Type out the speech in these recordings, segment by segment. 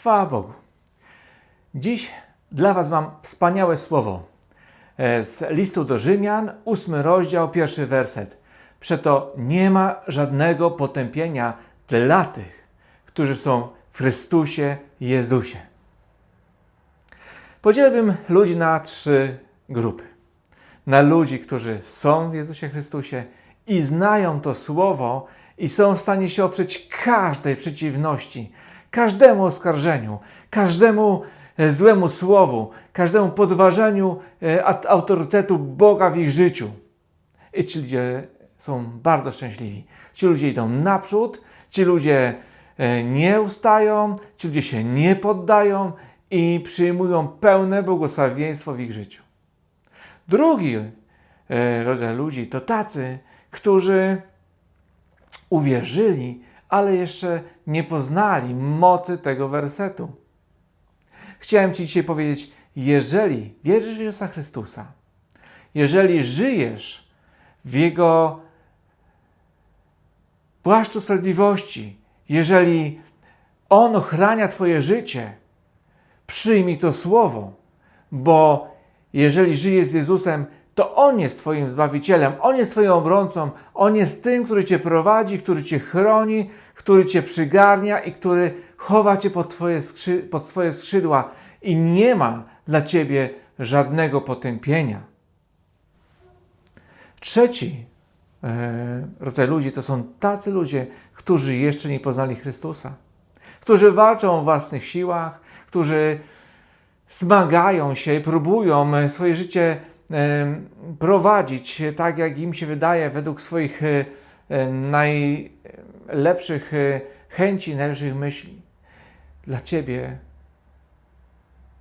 Chwała Bogu. Dziś dla Was mam wspaniałe słowo e, z listu do Rzymian, ósmy rozdział, pierwszy werset. Przeto nie ma żadnego potępienia dla tych, którzy są w Chrystusie Jezusie. Podzieliłbym ludzi na trzy grupy. Na ludzi, którzy są w Jezusie Chrystusie i znają to słowo i są w stanie się oprzeć każdej przeciwności, każdemu oskarżeniu, każdemu e, złemu słowu, każdemu podważeniu e, autorytetu Boga w ich życiu. I ci ludzie są bardzo szczęśliwi. Ci ludzie idą naprzód, ci ludzie e, nie ustają, ci ludzie się nie poddają i przyjmują pełne błogosławieństwo w ich życiu. Drugi rodzaj ludzi to tacy, którzy uwierzyli, ale jeszcze nie poznali mocy tego wersetu. Chciałem Ci dzisiaj powiedzieć, jeżeli wierzysz w Jezusa Chrystusa, jeżeli żyjesz w Jego płaszczu sprawiedliwości, jeżeli On ochrania Twoje życie, przyjmij to słowo, bo jeżeli żyjesz z Jezusem, to On jest Twoim Zbawicielem, On jest Twoim obrońcą, On jest tym, który Cię prowadzi, który Cię chroni, który Cię przygarnia i który chowa Cię pod, twoje pod swoje skrzydła i nie ma dla Ciebie żadnego potępienia. Trzeci e, rodzaj ludzi to są tacy ludzie, którzy jeszcze nie poznali Chrystusa, którzy walczą o własnych siłach, którzy zmagają się próbują e, swoje życie prowadzić tak, jak im się wydaje, według swoich e, najlepszych e, chęci, najlepszych myśli. Dla Ciebie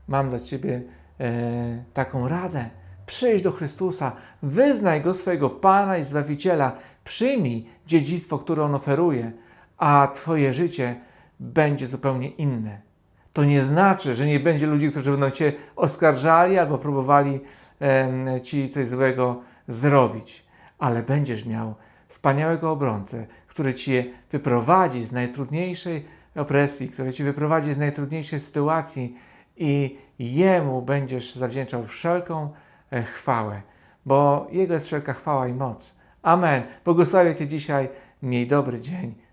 mam dla Ciebie e, taką radę. Przyjdź do Chrystusa, wyznaj Go swojego Pana i Zbawiciela, przyjmij dziedzictwo, które On oferuje, a Twoje życie będzie zupełnie inne. To nie znaczy, że nie będzie ludzi, którzy będą Cię oskarżali albo próbowali Ci coś złego zrobić, ale będziesz miał wspaniałego obrońcę, który Cię wyprowadzi z najtrudniejszej opresji, który Cię wyprowadzi z najtrudniejszej sytuacji i Jemu będziesz zawdzięczał wszelką e, chwałę, bo Jego jest wszelka chwała i moc. Amen. Błogosławię Cię dzisiaj. Miej dobry dzień.